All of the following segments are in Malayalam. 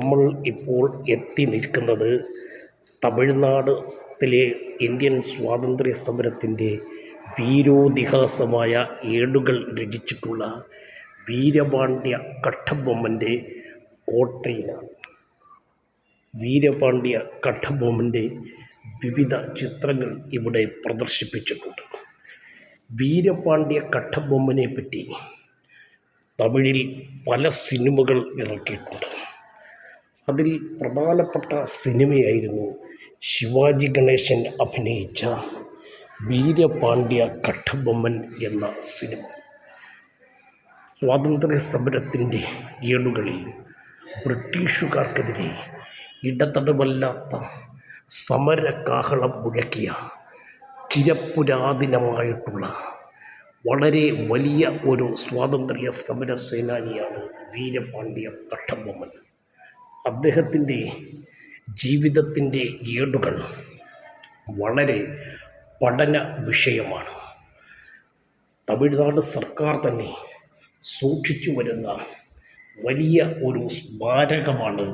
നമ്മൾ ഇപ്പോൾ എത്തി നിൽക്കുന്നത് തമിഴ്നാട്ത്തിലെ ഇന്ത്യൻ സ്വാതന്ത്ര്യ സമരത്തിന്റെ വീരോതിഹാസമായ ഏടുകൾ രചിച്ചിട്ടുള്ള വീരപാണ്ഡ്യ കട്ടബൊമ്മന്റെ കോട്ടയിലാണ്. വീരപാണ്ഡ്യ കട്ടബൊമ്മന്റെ വിവിധ ചിത്രങ്ങൾ ഇവിടെ പ്രദർശിപ്പിച്ചിട്ടുണ്ട്. വീരപാണ്ഡ്യ കട്ടബൊമ്മനെ പറ്റി തമിഴിൽ പല സിനിമകൾ ഇറക്കിയിട്ടുണ്ട്. അതിൽ പ്രധാനപ്പെട്ട സിനിമയായിരുന്നു ശിവാജി ഗണേശൻ അഭിനയിച്ച വീരപാണ്ഡ്യ കട്ടബൊമ്മൻ എന്ന സിനിമ. സ്വാതന്ത്ര്യ സമരത്തിന്റെ ഏടുകളിൽ ബ്രിട്ടീഷുകാർക്കെതിരെ ഇടതടവല്ലാത്ത സമരകാഹളം മുഴക്കിയ ചിരപുരാതനമായിട്ടുള്ള വളരെ വലിയ ഒരു സ്വാതന്ത്ര്യ സമര സേനാനിയാണ് വീരപാണ്ഡ്യ കട്ടബൊമ്മൻ അദ്ദേഹത്തിന്റെ ജീവിതത്തിന്റെ ഏടുകൾ വളരെ പഠന വിഷയമാണ്. തമിഴ്നാട് സർക്കാർ തന്നെ സൂക്ഷിച്ചു വരുന്ന വലിയ ഒരു സ്മാരകമാണ്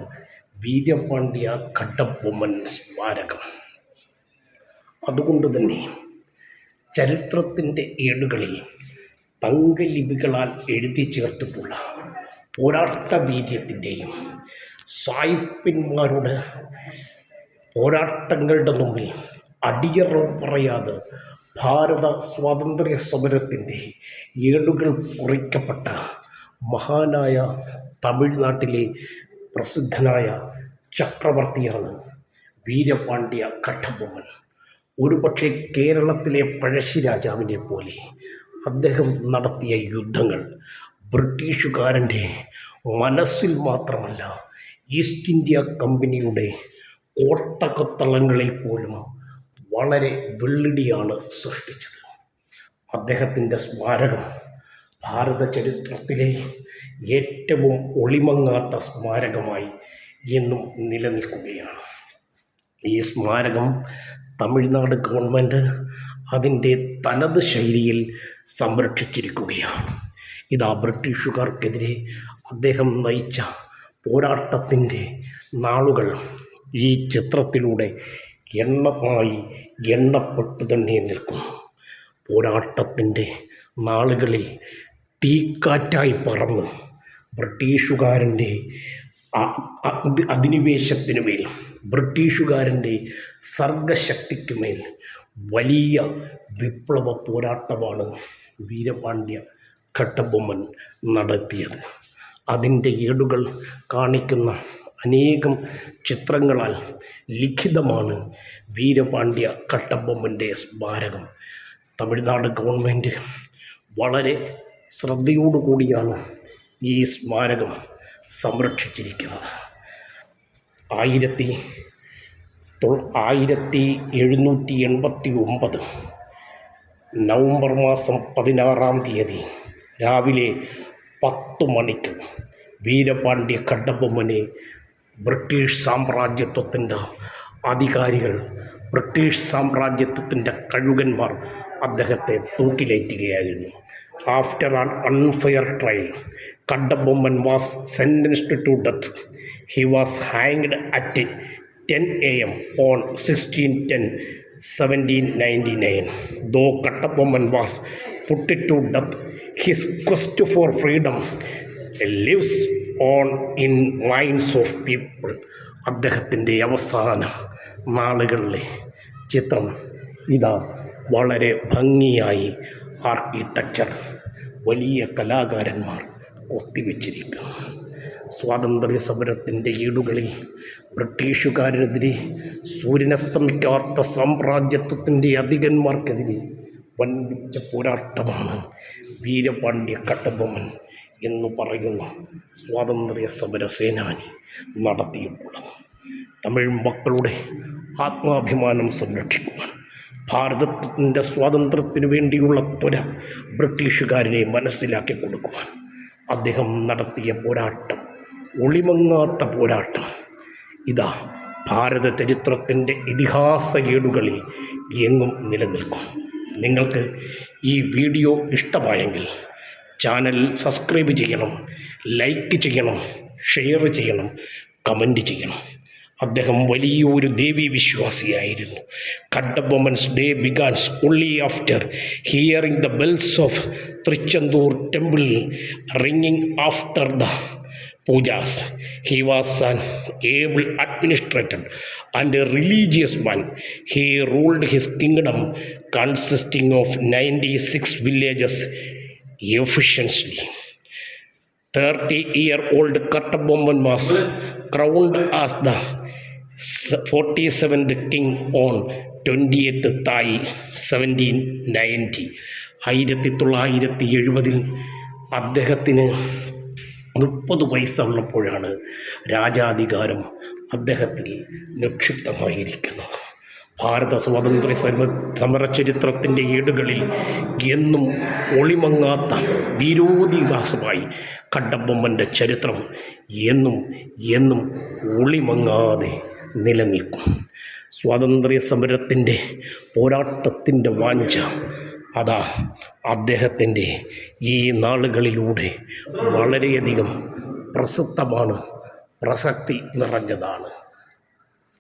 വീരപാണ്ഡ്യ കട്ടപ്പൊമ്മൻ സ്മാരകം. അതുകൊണ്ട് തന്നെ ചരിത്രത്തിന്റെ ഏടുകളിൽ തങ്കലിപികളാൽ എഴുതി ചേർത്തിട്ടുള്ള പോരാട്ട വീര്യത്തിന്റെയും സായിപ്പന്മാരുടെ പോരാട്ടങ്ങളുടെ മുമ്പിൽ അടിയറവ് പറയാതെ ഭാരത സ്വാതന്ത്ര്യ സമരത്തിന്റെ ഏടുകൾ കുറിക്കപ്പെട്ട മഹാനായ തമിഴ്നാട്ടിലെ പ്രസിദ്ധനായ ചക്രവർത്തിയാണ് വീരപാണ്ഡ്യ കട്ടബൊമ്മൻ. ഒരുപക്ഷെ കേരളത്തിലെ പഴശ്ശിരാജാവിനെ പോലെ അദ്ദേഹം നടത്തിയ യുദ്ധങ്ങൾ ബ്രിട്ടീഷുകാരന്റെ മനസ്സിൽ മാത്രമല്ല ഈസ്റ്റ് ഇന്ത്യ കമ്പനിയുടെ കോട്ടകത്തളങ്ങളിൽ പോലും വളരെ വെള്ളിടിയാണ് സൃഷ്ടിച്ചത്. അദ്ദേഹത്തിന്റെ സ്മാരകം ഭാരത ചരിത്രത്തിലെ ഏറ്റവും ഒളിമങ്ങാത്ത സ്മാരകമായി എന്നും നിലനിൽക്കുകയാണ്. ഈ സ്മാരകം തമിഴ്നാട് ഗവൺമെന്റ് അതിന്റെ തനത് ശൈലിയിൽ സംരക്ഷിച്ചിരിക്കുകയാണ്. ഇതാ ബ്രിട്ടീഷുകാർക്കെതിരെ അദ്ദേഹം നയിച്ച പോരാട്ടത്തിന്റെ നാളുകൾ ഈ ചിത്രത്തിലൂടെ എണ്ണമായി എണ്ണപ്പെട്ടു തന്നെ നിൽക്കും പോരാട്ടത്തിന്റെ നാളുകളിൽ തീക്കാറ്റായി പറന്ന്. ബ്രിട്ടീഷുകാരന്റെ അധിനിവേശത്തിനു മേൽ ബ്രിട്ടീഷുകാരന്റെ സർഗശക്തിക്കുമേൽ വലിയ വിപ്ലവ പോരാട്ടമാണ് വീരപാണ്ഡ്യ കട്ടബൊമ്മൻ നടത്തിയത്. അതിന്റെ ഏടുകൾ കാണിക്കുന്ന അനേകം ചിത്രങ്ങളാൽ ലിഖിതമാണ് വീരപാണ്ഡ്യ കട്ടബൊമ്മന്റെ സ്മാരകം. തമിഴ്നാട് ഗവൺമെന്റ് വളരെ ശ്രദ്ധയോടുകൂടിയാണ് ഈ സ്മാരകം സംരക്ഷിച്ചിരിക്കുന്നത്. ആയിരത്തി ആയിരത്തി എഴുന്നൂറ്റി എൺപത്തി ഒമ്പത് നവംബർ മാസം പതിനാറാം തീയതി രാവിലെ പത്ത് മണിക്ക് വീരപാണ്ഡ്യ കട്ടബൊമ്മനെ ബ്രിട്ടീഷ് സാമ്രാജ്യത്വത്തിന്റെ അധികാരികൾ ബ്രിട്ടീഷ് സാമ്രാജ്യത്വത്തിന്റെ കഴുകന്മാർ അദ്ദേഹത്തെ തൂക്കിലേറ്റുകയായിരുന്നു. After an unfair trial Kattabomman was sentenced to death. He was hanged at ten A M on sixteen ten seventeen ninety nine. Though Kattabomman was put to death his quest for freedom lives on in minds of people അദ്ദേഹത്തിന്റെ അവസാന നാളുകളിലെ ചിത്രം ഇതാ വളരെ ഭംഗിയായി ആർക്കിടെക്ചർ വലിയ കലാകാരന്മാർ ഒത്തിവെച്ചിരിക്കുന്നു സ്വാതന്ത്ര്യ സമരത്തിന്റെ ഈടുകളിൽ ബ്രിട്ടീഷുകാരനെതിരെ സൂര്യനസ്തമിക്കാത്ത സാമ്രാജ്യത്വത്തിന്റെ അധികന്മാർക്കെതിരെ വൻപിച്ച പോരാട്ടമാണ് വീരപാണ്ഡ്യ കട്ടബൊമ്മൻ എന്ന് പറയുന്ന സ്വാതന്ത്ര്യ സമര സേനാനി നടത്തിയിട്ടുള്ളത്. തമിഴ് മക്കളുടെ ആത്മാഭിമാനം സംരക്ഷിക്കുവാൻ ഭാരതത്തിന്റെ സ്വാതന്ത്ര്യത്തിന് വേണ്ടിയുള്ള ത്വര ബ്രിട്ടീഷുകാരനെ മനസ്സിലാക്കി കൊടുക്കുവാൻ അദ്ദേഹം നടത്തിയ പോരാട്ടം ഒളിമങ്ങാത്ത പോരാട്ടം. ഇതാ ഭാരത ചരിത്രത്തിന്റെ ഇതിഹാസ ഏടുകളിൽ എങ്ങും നിലനിൽക്കും. നിങ്ങൾക്ക് ഈ വീഡിയോ ഇഷ്ടമായെങ്കിൽ ചാനൽ സബ്സ്ക്രൈബ് ചെയ്യണം ലൈക്ക് ചെയ്യണം ഷെയർ ചെയ്യണം കമന്റ് ചെയ്യണം. അദ്ദേഹം വലിയൊരു ദേവി വിശ്വാസിയായിരുന്നു. Kattabomman's day begins only after hearing the bells of Tiruchendur temple ringing after the pujas he was an able administrator and a religious man he ruled his kingdom consisting of ninety six villages efficiently 30 year old Kattabomman was crowned as the 47th king on 20th Thai 1790 ആയിരത്തി തൊള്ളായിരത്തി എഴുപതിൽ അദ്ദേഹത്തിന് മുപ്പത് വയസ്സുള്ളപ്പോഴാണ് രാജാധികാരം അദ്ദേഹത്തിൽ നിക്ഷിപ്തമായിരിക്കുന്നത്. ഭാരത സ്വാതന്ത്ര്യ സമ സമരചരിത്രത്തിന്റെ ഏടുകളിൽ എന്നും ഒളിമങ്ങാത്ത വിരോധികാസമായി കട്ടബൊമ്മന്റെ ചരിത്രം എന്നും എന്നും ഒളിമങ്ങാതെ നിലനിൽക്കും. സ്വാതന്ത്ര്യ സമരത്തിന്റെ പോരാട്ടത്തിന്റെ വാഞ്ച അതാ അദ്ദേഹത്തിന്റെ ഈ നാളുകളിലൂടെ വളരെയധികം പ്രസക്തമാണ് പ്രസക്തി നിറഞ്ഞതാണ്.